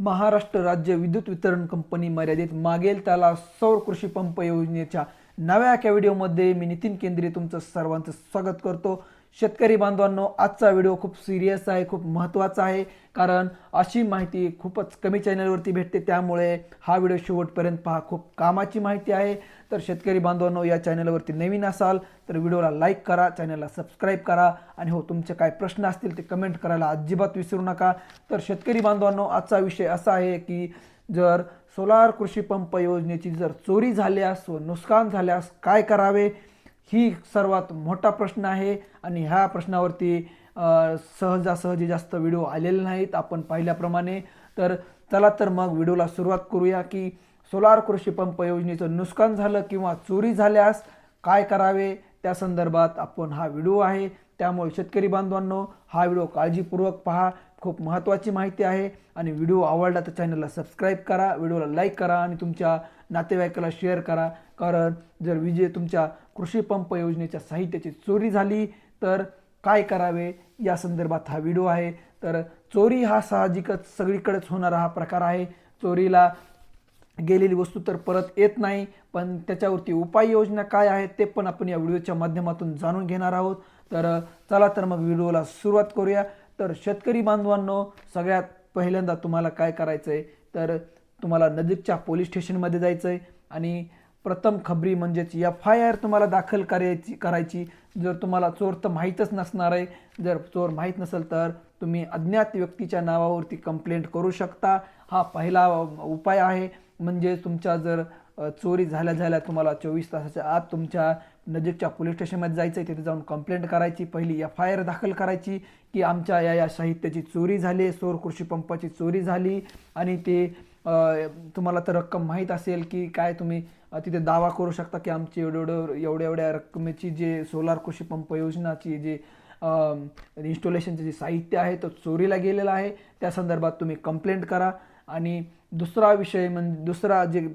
महाराष्ट्र राज्य विद्युत वितरण कंपनी मर्यादित मागेल त्याला सौर कृषी पंप योजनेच्या नव्या एका व्हिडिओमध्ये मी नितीन केंद्रे तुमचं सर्वांचं स्वागत करतो. शेतकरी बांधवांनो आजचा व्हिडिओ खूप सिरियस आहे खूप महत्त्वाचा आहे. कारण अशी माहिती खूपच कमी चॅनलवरती भेटते त्यामुळे हा व्हिडिओ शेवटपर्यंत पहा. खूप कामाची माहिती आहे. तर शेतकरी बांधवांनो या चॅनलवरती नवीन असाल तर व्हिडिओला लाईक करा चॅनलला सबस्क्राईब करा. आणि हो तुमचे काय प्रश्न असतील ते कमेंट करायला अजिबात विसरू नका. तर शेतकरी बांधवांनो आजचा विषय असा आहे की जर सोलार कृषी पंप योजनेची जर चोरी झाल्यास व नुकसान झाल्यास काय करावे? ही सर्वात मोठा प्रश्न आहे. आणि ह्या प्रश्नावरती सहजासहजी जास्त व्हिडिओ आलेले नाहीत. आपण पाहिल्याप्रमाणे. तर चला तर मग व्हिडिओला सुरुवात करूया की सोलार कृषी पंप योजनेचं नुकसान झालं किंवा चोरी झाल्यास काय करावे? त्या संदर्भात आपण हा व्हिडिओ आहे. त्यामुळे शेतकरी बांधवांनो हा व्हिडिओ काळजीपूर्वक पहा. खूप महत्त्वाची माहिती आहे. आणि व्हिडिओ आवडला तर चॅनलला सबस्क्राईब करा व्हिडिओला लाईक करा आणि तुमच्या नातेवाईकाला शेअर करा. कारण जर विजय तुमच्या कृषी पंप योजनेच्या साहित्याची चोरी झाली तर काय करावे? या संदर्भात हा व्हिडिओ आहे. तर चोरी हा साहजिकच सगळीकडेच होणारा हा प्रकार आहे. चोरीला गेलेली वस्तू तर परत येत नाही पण त्याच्यावरती उपाययोजना काय आहेत ते पण आपण या व्हिडिओच्या माध्यमातून जाणून घेणार आहोत. तर चला तर मग व्हिडिओला सुरुवात करूया. तर शेतकरी बांधवांनो सगळ्यात पहिल्यांदा तुम्हाला काय करायचं आहे तर तुम्हाला नजीकच्या पोलीस स्टेशनमध्ये जायचं आहे आणि प्रथम खबरी म्हणजेच एफ आय आर तुम्हाला दाखल करायची करायची. जर तुम्हाला चोर तर माहीतच नसणार आहे. जर चोर माहीत नसेल तर तुम्ही अज्ञात व्यक्तीच्या नावावरती कंप्लेंट करू शकता. हा पहिला उपाय आहे. म्हणजे तुमच्या जर चोरी झाल्या झाल्या तुम्हाला चोवीस तासाच्या आत तुमच्या नजीकच्या पोलीस स्टेशनमध्ये जायचं आहे तिथे जाऊन कंप्लेंट करायची पहिली एफ आय आर दाखल करायची की आमच्या या या साहित्याची चोरी झाली सौर कृषी पंपाची चोरी झाली आणि ते तुम्हाला तर रक्कम माहीत असेल की काय तुम्ही तिथे दावा करू शकता की आमची एवढं एवढं एवढ्या एवढ्या रकमेची जे सोलार कृषी पंप योजनाची जे इन्स्टॉलेशनचे जे साहित्य आहे तो चोरीला गेलेला आहे. त्या संदर्भात तुम्ही कंप्लेंट करा. आणि दुसरा विषय म्हणजे दुसरा जे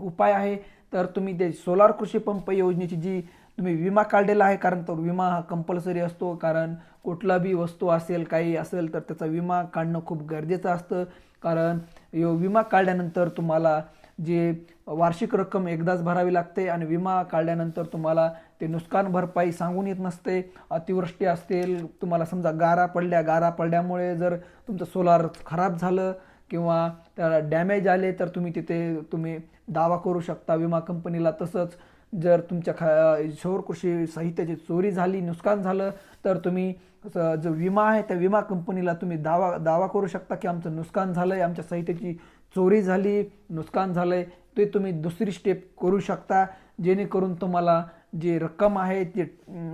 उपाय आहे तर तुम्ही ते सोलार कृषी पंप योजनेची जी तुम्ही विमा काढलेला आहे कारण तो विमा हा कंपल्सरी असतो कारण कुठला बी वस्तू असेल काही असेल तर त्याचा विमा काढणं खूप गरजेचं असतं. कारण यो विमा काढल्यानंतर तुम्हाला जे वार्षिक रक्कम एकदाच भरावी लागते आणि विमा काढल्यानंतर तुम्हाला ते नुकसान भरपाई सांगून येत नसते. अतिवृष्टी असतील तुम्हाला समजा गारा पडल्या गारा पडल्यामुळे जर तुमचं सोलार खराब झालं किंवा त्याला डॅमेज आले तर तुम्ही तिथे तुम्ही दावा करू शकता. विमा कंपनीला तसंच जर तुमच्या खा शोर कृषी साहित्याची चोरी झाली नुकसान झालं तर तुम्ही जो विमा आहे त्या विमा कंपनीला तुम्ही दावा दावा करू शकता की आमचं नुकसान झालं आहे आमच्या साहित्याची चोरी झाली नुकसान झालं आहे ते तुम्ही दुसरी स्टेप करू शकता. जेणेकरून तुम्हाला जे रक्कम आहे ते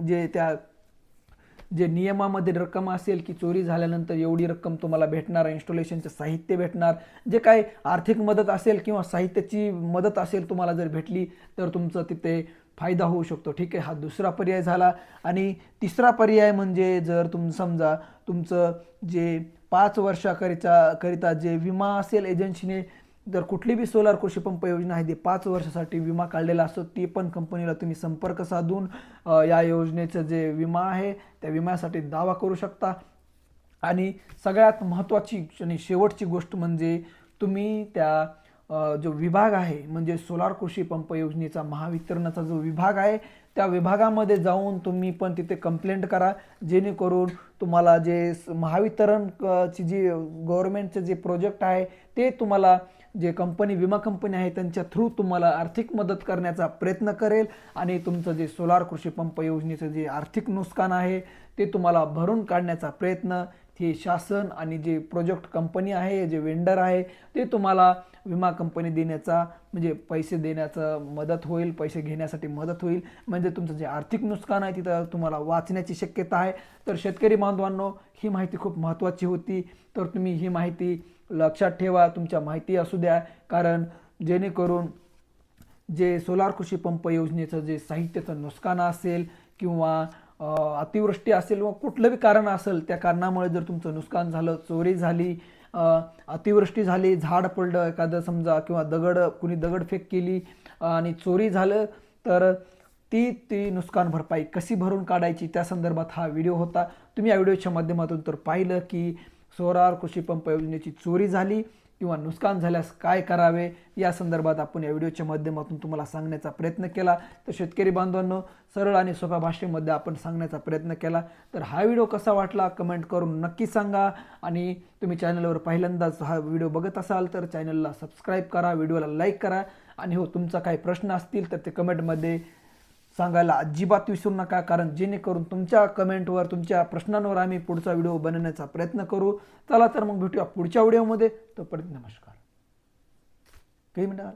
जे त्या जे नियमामध्ये रक्कम असेल की चोरी झाल्यानंतर एवढी रक्कम तुम्हाला भेटणार इन्स्टॉलेशनचं साहित्य भेटणार जे काही आर्थिक मदत असेल किंवा साहित्याची मदत असेल तुम्हाला जर भेटली तर तुमचं तिथे फायदा होऊ शकतो. ठीक आहे हा दुसरा पर्याय झाला. आणि तिसरा पर्याय म्हणजे जर तुम समजा तुमचं जे पाच वर्षाकरिता करिता जे विमा असेल एजन्सीने जर कुठली बी सोलार कृषी पंप योजना आहे ती पाच वर्षासाठी विमा काढलेला असतो ती पण कंपनीला तुम्ही संपर्क साधून या योजनेचं जे विमा आहे त्या विम्यासाठी दावा करू शकता. आणि सगळ्यात महत्त्वाची आणि शेवटची गोष्ट म्हणजे तुम्ही त्या जो विभाग आहे म्हणजे सोलार कृषी पंप योजनेचा महावितरणाचा जो विभाग आहे त्या विभागामध्ये जाऊन तुम्ही पण तिथे कंप्लेंट करा. जेणेकरून तुम्हाला जे महावितरणची महावितरण क- ची जी गव्हर्मेंटचे जे प्रोजेक्ट आहे ते तुम्हाला जे कंपनी विमा कंपनी आहे त्यांच्या थ्रू तुम्हाला आर्थिक मदत करण्याचा प्रयत्न करेल. आणि तुमचं जे सोलार कृषी पंप योजनेचं जे आर्थिक नुकसान आहे ते तुम्हाला भरून काढण्याचा प्रयत्न हे शासन आणि जे प्रोजेक्ट कंपनी आहे जे वेंडर आहे ते तुम्हाला विमा कंपनी देण्याचा म्हणजे पैसे देण्याचं मदत होईल पैसे घेण्यासाठी मदत होईल. म्हणजे तुमचं जे आर्थिक नुकसान आहे तिथं तुम्हाला वाचण्याची शक्यता आहे. तर शेतकरी बांधवांनो ही माहिती खूप महत्त्वाची होती. तर तुम्ही ही माहिती लक्षात ठेवा तुमच्या माहिती असू द्या. कारण जेणेकरून जे सोलार कृषी पंप योजनेचं जे साहित्याचं नुकसान असेल किंवा अतिवृष्टी असेल व कुठलं बी कारण असेल त्या कारणामुळे जर तुमचं नुकसान झालं चोरी झाली अतिवृष्टी झाली झाड पडलं एखादं समजा किंवा दगड कुणी दगडफेक केली आणि चोरी झालं तर ती ती नुकसान भरपाई कशी भरून काढायची त्या संदर्भात हा व्हिडिओ होता. तुम्ही या व्हिडिओच्या माध्यमातून तर पाहिलं की सोरार कृषी पंप योजनेची चोरी झाली. किंवा नुकसान झाल्यास काय करावे? या संदर्भात आपण या व्हिडिओच्या माध्यमातून तुम्हाला सांगण्याचा प्रयत्न केला. तर शेतकरी बांधवांनो सरळ आणि सोप्या भाषेमध्ये आपण सांगण्याचा प्रयत्न केला. तर हा व्हिडिओ कसा वाटला कमेंट करून नक्की सांगा. आणि तुम्ही चॅनलवर पहिल्यांदाच हा व्हिडिओ बघत असाल तर चॅनलला सबस्क्राईब करा व्हिडिओला लाईक करा. आणि हो तुमचा काही प्रश्न असतील तर ते कमेंटमध्ये सांगायला अजिबात विसरू नका कारण जेणेकरून तुमच्या कमेंटवर तुमच्या प्रश्नांवर आम्ही पुढचा व्हिडिओ बनवण्याचा प्रयत्न करू. चला तर मग भेटूया पुढच्या व्हिडिओमध्ये. तोपर्यंत नमस्कार. काही मिनिटं